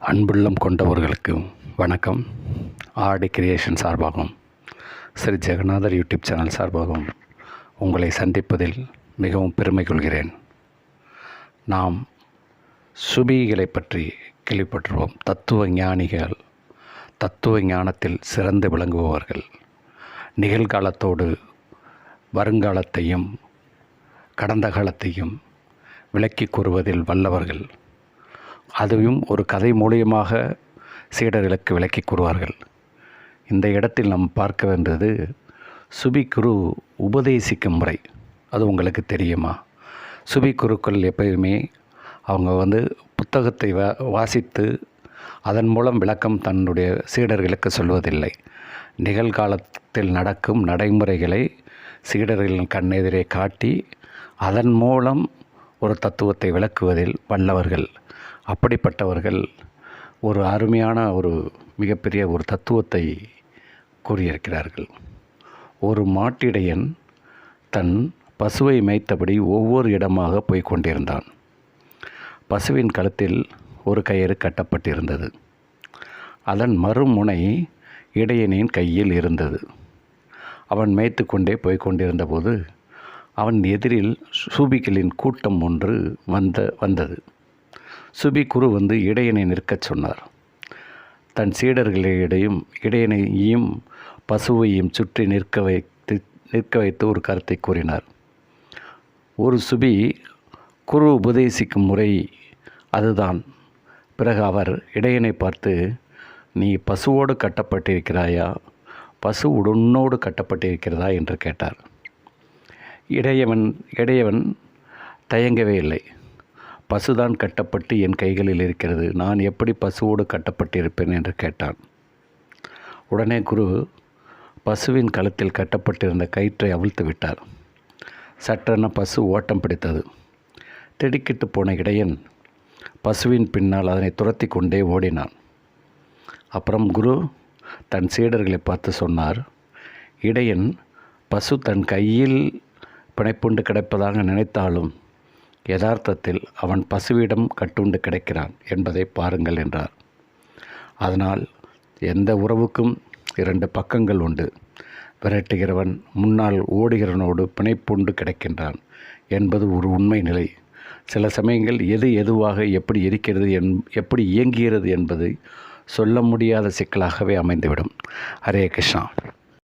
அன்புள்ளம் கொண்டவர்களுக்கு வணக்கம். ஆடி கிரியேஷன் சார்பாகவும் ஸ்ரீ ஜெகநாதர் யூடியூப் சேனல் சார்பாகவும் உங்களை சந்திப்பதில் மிகவும் பெருமை கொள்கிறேன். நாம் சுபிகளை பற்றி கேள்விப்பட்டிருவோம் தத்துவ ஞானிகள் தத்துவ ஞானத்தில் சிறந்து விளங்குபவர்கள். நிகழ்காலத்தோடு வருங்காலத்தையும் கடந்த காலத்தையும் விளக்கி கூறுவதில் வல்லவர்கள். அதுவும் ஒரு கதை மூலியமாக சீடர்களுக்கு விளக்கி கூறுவார்கள். இந்த இடத்தில் நாம் பார்க்க வேண்டியது சுபி குரு உபதேசிக்கும் முறை. அது உங்களுக்கு தெரியுமா? சுபி குருக்கள் எப்பயுமே அவங்க வந்து புத்தகத்தை வா வாசித்து அதன் மூலம் விளக்கம் தன்னுடைய சீடர்களுக்கு சொல்வதில்லை. நிகழ்காலத்தில் நடக்கும் நடைமுறைகளை சீடர்களின் கண்ணெதிரே காட்டி அதன் மூலம் ஒரு தத்துவத்தை விளக்குவதில் வல்லவர்கள். அப்படிப்பட்டவர்கள் ஒரு அருமையான ஒரு மிகப்பெரிய ஒரு தத்துவத்தை கூறியிருக்கிறார்கள். ஒரு மாட்டிடையன் தன் பசுவை மேய்த்தபடி ஒவ்வொரு இடமாக போய் கொண்டிருந்தான். பசுவின் கழுத்தில் ஒரு கயிறு கட்டப்பட்டிருந்தது. அதன் மறுமுனை இடையனின் கையில் இருந்தது. அவன் மேய்த்து கொண்டே போய் கொண்டிருந்தபோது அவன் எதிரில் சூபிகளின் கூட்டம் ஒன்று வந்த வந்தது. சுபி குரு வந்து இடையனை நிற்கச் சொன்னார். தன் சீடர்களிடையும் இடையனையும் பசுவையும் சுற்றி நிற்க வைத்து நிற்க வைத்து ஒரு கருத்தை கூறினார். ஒரு சுபி குரு உபதேசிக்கும் முறை அதுதான். பிறகு அவர் இடையனை பார்த்து நீ பசுவோடு கட்டப்பட்டிருக்கிறாயா? பசு உடனோடு கட்டப்பட்டிருக்கிறதா? என்று கேட்டார். இடையவன் இடையவன் தயங்கவே இல்லை. பசுதான் கட்டப்பட்டு என் கைகளில் இருக்கிறது. நான் எப்படி பசுவோடு கட்டப்பட்டிருப்பேன்? என்று கேட்டான். உடனே குரு பசுவின் கழுத்தில் கட்டப்பட்டிருந்த கயிற்றை அவிழ்த்து விட்டார். சற்றென பசு ஓட்டம் பிடித்தது. திடுக்கிட்டு போன இடையன் பசுவின் பின்னால் அதனை துரத்தி கொண்டே ஓடினான். அப்புறம் குரு தன் சீடர்களை பார்த்து சொன்னார் இடையன் பசு தன் கையில் பிணைப்புண்டு கிடப்பதாக நினைத்தாலும் யதார்த்தத்தில் அவன் பசுவிடம் கட்டுண்டு கிடக்கிறான் என்பதை பாருங்கள் என்றார். அதனால் எந்த உறவுக்கும் இரண்டு பக்கங்கள் உண்டு. விரட்டுகிறவன் முன்னால் ஓடுகிறவனோடு பிணைப்புண்டு கிடக்கின்றான் என்பது ஒரு உண்மை நிலை. சில சமயங்கள் எது எதுவாக எப்படி இருக்கிறது என் எப்படி இயங்குகிறது என்பது சொல்ல முடியாத சிக்கலாகவே அமைந்துவிடும். ஹரே கிருஷ்ணா.